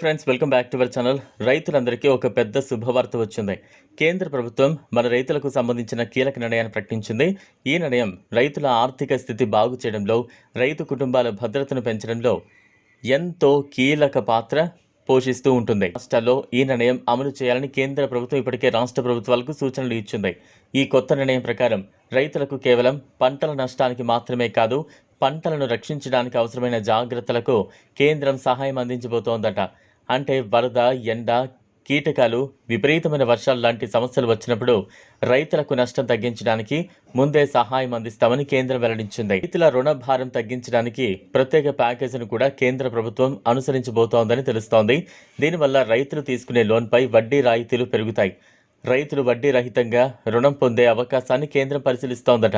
Friends welcome back to our channel. రైతులందరికీ ఒక పెద్ద శుభవార్త వచ్చింది. కేంద్ర ప్రభుత్వం మన రైతులకు సంబంధించిన కీలక నిర్ణయాన్ని ప్రకటించింది. ఈ నిర్ణయం రైతుల ఆర్థిక స్థితి బాగు చేయడంలో రైతు కుటుంబాల భద్రతను పెంచడంలో ఎంతో కీలక పాత్ర పోషిస్తూ ఉంటుంది. రాష్ట్రాల్లో ఈ నిర్ణయం అమలు చేయాలని కేంద్ర ప్రభుత్వం ఇప్పటికే రాష్ట్ర ప్రభుత్వాలకు సూచనలు ఇచ్చింది. ఈ కొత్త నిర్ణయం ప్రకారం రైతులకు కేవలం పంటల నష్టానికి మాత్రమే కాదు పంటలను రక్షించడానికి అవసరమైన జాగ్రత్తలకు కేంద్రం సహాయం అందించబోతోందట. అంటే వరద ఎండ కీటకాలు విపరీతమైన వర్షాలు లాంటి సమస్యలు వచ్చినప్పుడు రైతులకు నష్టం తగ్గించడానికి ముందే సహాయం అందిస్తామని కేంద్రం వెల్లడించింది. రైతుల రుణ భారం తగ్గించడానికి ప్రత్యేక ప్యాకేజీని కూడా కేంద్ర ప్రభుత్వం అనుసరించబోతోందని తెలుస్తోంది. దీనివల్ల రైతులు తీసుకునే లోన్పై వడ్డీ రాయితీలు పెరుగుతాయి. రైతులు వడ్డీ రహితంగా రుణం పొందే అవకాశాన్ని కేంద్రం పరిశీలిస్తోందట.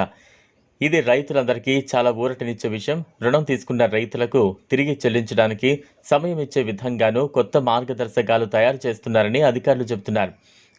ఇది రైతులందరికీ చాలా ఊరటనిచ్చే విషయం. రుణం తీసుకున్న రైతులకు తిరిగి చెల్లించడానికి సమయం ఇచ్చే విధంగానూ కొత్త మార్గదర్శకాలు తయారు చేస్తున్నారని అధికారులు చెబుతున్నారు.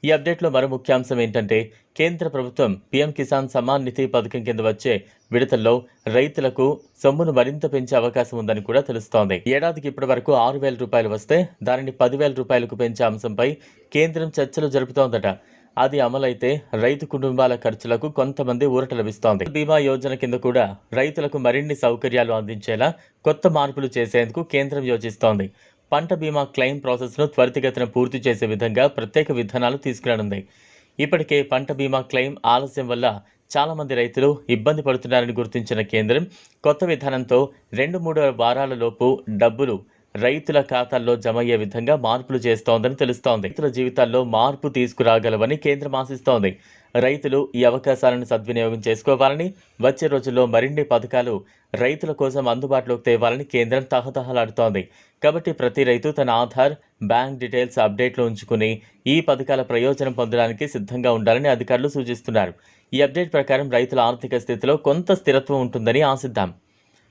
ఈ అప్డేట్లో మరో ముఖ్యాంశం ఏంటంటే కేంద్ర ప్రభుత్వం పీఎం కిసాన్ సమాన్ నిధి పథకం కింద వచ్చే విడతల్లో రైతులకు సొమ్మును మరింత పెంచే అవకాశం ఉందని కూడా తెలుస్తోంది. ఏడాదికి ఇప్పటి వరకు ఆరు వేల రూపాయలు వస్తే దానిని పదివేల రూపాయలకు పెంచే అంశంపై కేంద్రం చర్చలు జరుపుతోందట. అది అమలైతే రైతు కుటుంబాల ఖర్చులకు కొంతమంది ఊరట లభిస్తోంది. బీమా యోజన కింద కూడా రైతులకు మరిన్ని సౌకర్యాలు అందించేలా కొత్త మార్పులు చేసేందుకు కేంద్రం యోచిస్తోంది. పంట బీమా క్లెయిమ్ ప్రాసెస్ను త్వరితగతిన పూర్తి చేసే విధంగా ప్రత్యేక విధానాలు తీసుకురానుంది. ఇప్పటికే పంట బీమా క్లెయిమ్ ఆలస్యం వల్ల చాలామంది రైతులు ఇబ్బంది పడుతున్నారని గుర్తించిన కేంద్రం కొత్త విధానంతో రెండు మూడు వారాలలోపు డబ్బులు రైతుల ఖాతాల్లో జమ అయ్యే విధంగా మార్పులు చేస్తోందని తెలుస్తోంది. రైతుల జీవితాల్లో మార్పు తీసుకురాగలవని కేంద్రం ఆశిస్తోంది. రైతులు ఈ అవకాశాలను సద్వినియోగం చేసుకోవాలని వచ్చే రోజుల్లో మరిన్ని పథకాలు రైతుల కోసం అందుబాటులోకి తేవాలని కేంద్రం తహతహలాడుతోంది. కాబట్టి ప్రతి రైతు తన ఆధార్ బ్యాంక్ డీటెయిల్స్ అప్డేట్లో ఉంచుకుని ఈ పథకాల ప్రయోజనం పొందడానికి సిద్ధంగా ఉండాలని అధికారులు సూచిస్తున్నారు. ఈ అప్డేట్ ప్రకారం రైతుల ఆర్థిక స్థితిలో కొంత స్థిరత్వం ఉంటుందని ఆశిద్దాం.